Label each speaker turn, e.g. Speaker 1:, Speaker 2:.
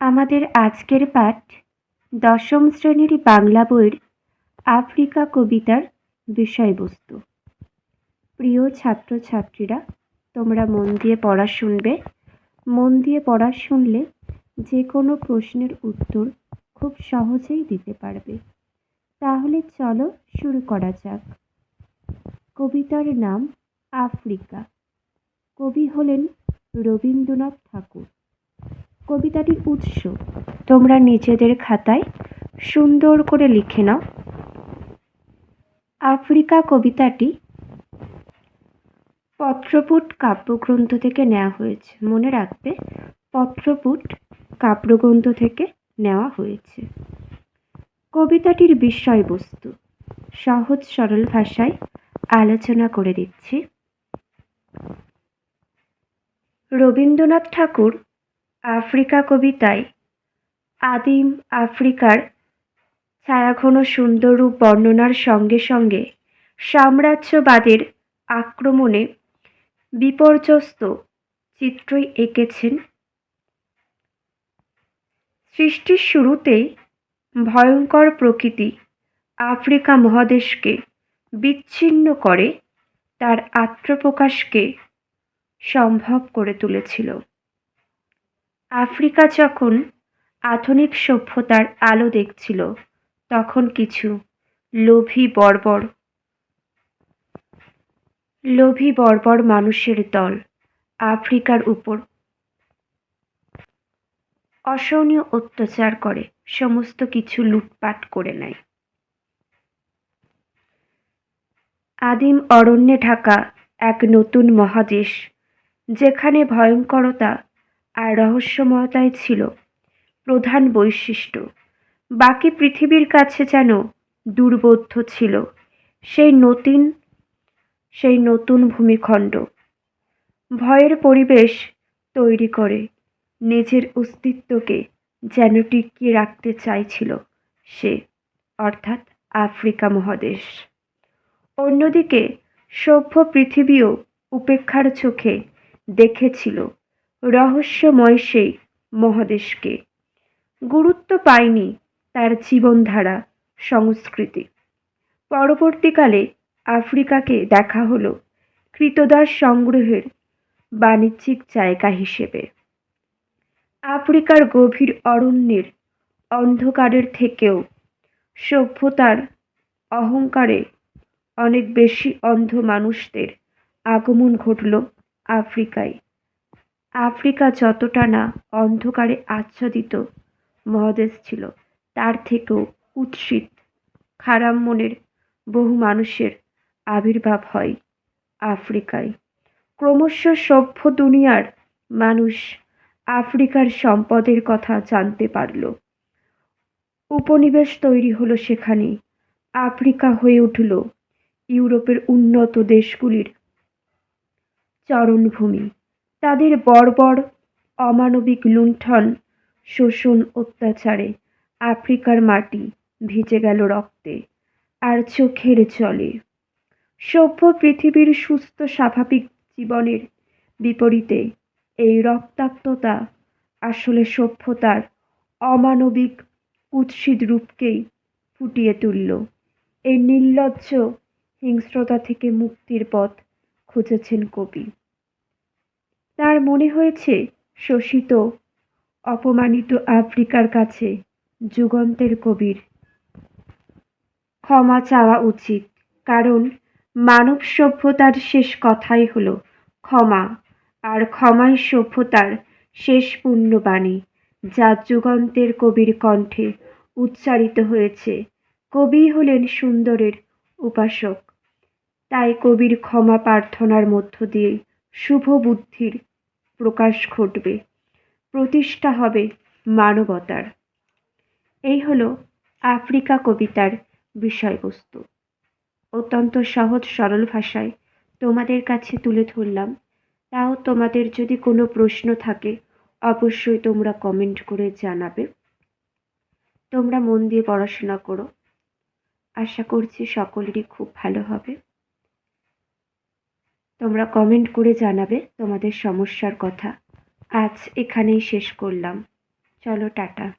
Speaker 1: আমাদের আজকের পাঠ দশম শ্রেণির বাংলা বইয়ের আফ্রিকা কবিতার বিষয়বস্তু। প্রিয় ছাত্রছাত্রীরা, তোমরা মন দিয়ে পড়া শুনবে। মন দিয়ে পড়া শুনলে যে কোনো প্রশ্নের উত্তর খুব সহজেই দিতে পারবে। তাহলে চলো শুরু করা যাক। কবিতার নাম আফ্রিকা। কবি হলেন রবীন্দ্রনাথ ঠাকুর। কবিতাটির উৎস। তোমরা নিজেদের খাতায় সুন্দর করে লিখে নাও। আফ্রিকা কবিতাটি পত্রপুট কাব্যগ্রন্থ থেকে নেওয়া হয়েছে। মনে রাখবে, পত্রপুট কাব্যগ্রন্থ থেকে নেওয়া হয়েছে। কবিতাটির বিষয়বস্তু, সহজ সরল ভাষায় আলোচনা করে দিচ্ছি। রবীন্দ্রনাথ ঠাকুর আফ্রিকা কবিতায় আদিম আফ্রিকার ছায়াঘন সুন্দর রূপ বর্ণনার সঙ্গে সঙ্গে সাম্রাজ্যবাদের আক্রমণে বিপর্যস্ত চিত্রই এঁকেছেন। সৃষ্টির শুরুতেই ভয়ঙ্কর প্রকৃতি আফ্রিকা মহাদেশকে বিচ্ছিন্ন করে তার আত্মপ্রকাশকে সম্ভব করে তুলেছিল। আফ্রিকা যখন আধুনিক সভ্যতার আলো দেখছিল, তখন কিছু লোভী বর্বর লোভী বর্বর মানুষের দল আফ্রিকার উপর অসহনীয় অত্যাচার করে, সমস্ত কিছু লুটপাট করে নেয়। আদিম অরণ্যে ঢাকা এক নতুন মহাদেশ, যেখানে ভয়ঙ্করতা আর রহস্যময়তাই ছিল প্রধান বৈশিষ্ট্য। বাকি পৃথিবীর কাছে যেন দুর্বোধ্য ছিল, সেই নতুন সেই নতুন ভূমিখণ্ড। ভয়ের পরিবেশ তৈরি করে নিজের অস্তিত্বকে যেন টিকিয়ে রাখতে চাইছিল সে, অর্থাৎ আফ্রিকা মহাদেশ। অন্যদিকে সভ্য পৃথিবীও উপেক্ষার চোখে দেখেছিল রহস্যময় সেই মহাদেশকে। গুরুত্ব পায়নি তার জীবনধারা, সংস্কৃতি। পরবর্তীকালে আফ্রিকাকে দেখা হলো কৃতদাস সংগ্রহের বাণিজ্যিক জায়গা হিসেবে। আফ্রিকার গভীর অরণ্যের অন্ধকারের থেকেও সভ্যতার অহংকারে অনেক বেশি অন্ধ মানুষদের আগমন ঘটল আফ্রিকায়। আফ্রিকা যতটা না অন্ধকারে আচ্ছাদিত মহাদেশ ছিল, তার থেকেও উৎসিত খারাপ মনের বহু মানুষের আবির্ভাব হয় আফ্রিকায়। ক্রমশ সভ্য দুনিয়ার মানুষ আফ্রিকার সম্পদের কথা জানতে পারল। উপনিবেশ তৈরি হলো সেখানে। আফ্রিকা হয়ে উঠল ইউরোপের উন্নত দেশগুলির চরণভূমি। তাদের বর্বর অমানবিক লুণ্ঠন, শোষণ অত্যাচারে আফ্রিকার মাটি ভিজে গেল রক্তে আর চোখের জলে। সভ্য পৃথিবীর সুস্থ স্বাভাবিক জীবনের বিপরীতে এই রক্তাক্ততা আসলে সভ্যতার অমানবিক কুৎসিত রূপকেই ফুটিয়ে তুলল। এই নির্লজ্জ হিংস্রতা থেকে মুক্তির পথ খুঁজেছেন কবি। তার মনে হয়েছে, শোষিত, অপমানিত আফ্রিকার কাছে, যুগন্তের কবির। ক্ষমা চাওয়া উচিত, কারণ মানব সভ্যতার শেষ কথাই হলো ক্ষমা, আর ক্ষমাই সভ্যতার শেষ পুণ্যবাণী, যা যুগান্তের কবির কণ্ঠে উচ্চারিত হয়েছে। কবি হলেন সুন্দরের উপাসক। তাই কবির ক্ষমা প্রার্থনার মধ্য দিয়ে শুভ বুদ্ধির প্রকাশ ঘটবে। প্রতিষ্ঠা হবে মানবতার। এই হলো আফ্রিকা কবিতার বিষয়বস্তু। অত্যন্ত সহজ, সরল ভাষায় তোমাদের কাছে তুলে ধরলাম। তাও তোমাদের যদি কোনো প্রশ্ন থাকে, অবশ্যই তোমরা কমেন্ট করে জানাবে। তোমরা মন দিয়ে পড়াশোনা করো। আশা করছি সকলেরই খুব ভালো হবে। তোমরা কমেন্ট করে জানাবে তোমাদের সমস্যার কথা। আজ এখানেই শেষ করলাম। চলো টাটা।